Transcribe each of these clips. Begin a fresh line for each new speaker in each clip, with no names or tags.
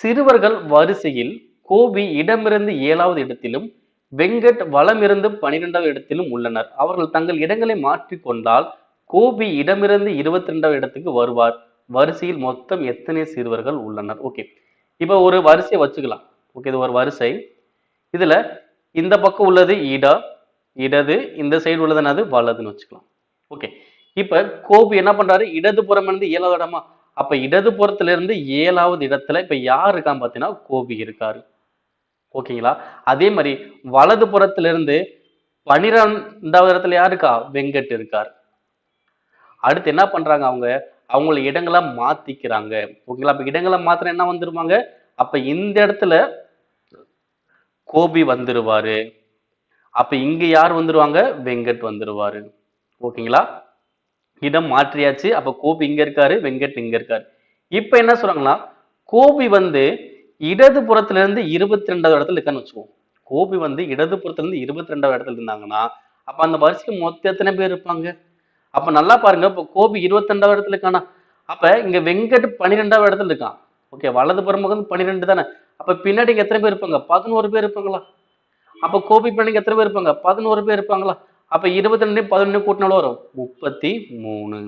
சிறுவர்கள் வரிசையில் கோபி இடமிருந்து ஏழாவது இடத்திலும் வெங்கட் வலமிருந்து பனிரெண்டாவது இடத்திலும் உள்ளனர். அவர்கள் தங்கள் இடங்களை மாற்றிக்கொண்டால் கோபி இடமிருந்து இருபத்தி ரெண்டாவது இடத்துக்கு வருவார். வரிசையில் மொத்தம் எத்தனை சிறுவர்கள் உள்ளனர்? ஓகே இப்போ ஒரு வரிசையை வச்சுக்கலாம். ஓகே இது ஒரு வரிசை. இதில் இந்த பக்கம் உள்ளது இட இடது இந்த சைடு உள்ளது என்னது? வலதுன்னு வச்சுக்கலாம். ஓகே இப்போ கோபி என்ன பண்ணுறாரு இடதுபுறம் இருந்து ஏழாவது இடமா அப்ப இடதுபுறத்துல இருந்து ஏழாவது இடத்துல இப்ப யார் இருக்கான்னு பாத்தீங்கன்னா கோபி இருக்காரு. ஓகேங்களா அதே மாதிரி வலது புறத்துல இருந்து பனிரெண்டாவது இடத்துல யார் இருக்கா? வெங்கட் இருக்கார். அடுத்து என்ன பண்றாங்க அவங்க? அவங்கள இடங்களை மாத்திக்கிறாங்க. ஓகேங்களா அப்ப இடங்களை மாத்திர என்ன வந்துருவாங்க? அப்ப இந்த இடத்துல கோபி வந்துருவாரு. அப்ப இங்க யார் வந்துருவாங்க? வெங்கட் வந்துருவாரு. ஓகேங்களா இடம் மாற்றியாச்சு. அப்ப கோபி இங்க இருக்காரு வெங்கட் இங்க இருக்காரு. இப்ப என்ன சொல்றாங்கன்னா கோபி வந்து இடது புறத்துல இருந்து இருபத்தி ரெண்டாவது இடத்துல இருக்கான்னு வச்சுக்கோம் கோபி வந்து இடது புறத்துல இருந்து இருபத்தி ரெண்டாவது இடத்துல இருந்தாங்கன்னா அப்ப அந்த வரிசைக்கு மொத்தம் எத்தனை பேர் இருப்பாங்க? அப்ப நல்லா பாருங்க இப்போ கோபி இருபத்தி ரெண்டாவது இடத்துல இருக்கானா? அப்ப இங்க வெங்கட் பன்னிரெண்டாவது இடத்துல இருக்கான். ஓகே வலது புறம் வந்து பன்னிரெண்டு தானே? அப்ப பின்னாடி எத்தனை பேர் இருப்பாங்க? பதினோரு பேர் இருப்பாங்களா? அப்ப கோபி பின்னாடி எத்தனை பேர் இருப்பாங்க? பதினோரு பேர் இருப்பாங்களா? அப்போ இருபத்தி ரெண்டு பதினொன்று கூட்டினாலும் வரும். முப்பத்தி மூணு.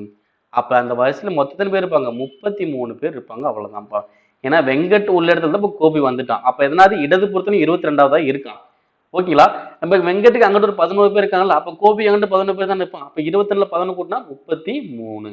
அப்போ அந்த வயசில் மொத்தத்தில் பேர் இருப்பாங்க. முப்பத்தி மூணு பேர் இருப்பாங்க. அவ்வளோதான்ப்பா ஏன்னா வெங்கட் உள்ள இடத்துல தான் இப்போ கோபி வந்துட்டான். அப்போ எதனாவது இடது புறத்துல இருபத்தி ரெண்டாவதா இருக்கான். ஓகேங்களா? நம்ம வெங்கட்டுக்கு அங்கிட்டு ஒரு பதினோரு பேர் இருக்காங்கல்ல அப்போ கோபி அங்கிட்டு பதினோரு பேர் தான் இருப்பான். அப்போ இருபத்தி ரெண்டுல பதினொன்று கூட்டினா முப்பத்தி மூணு.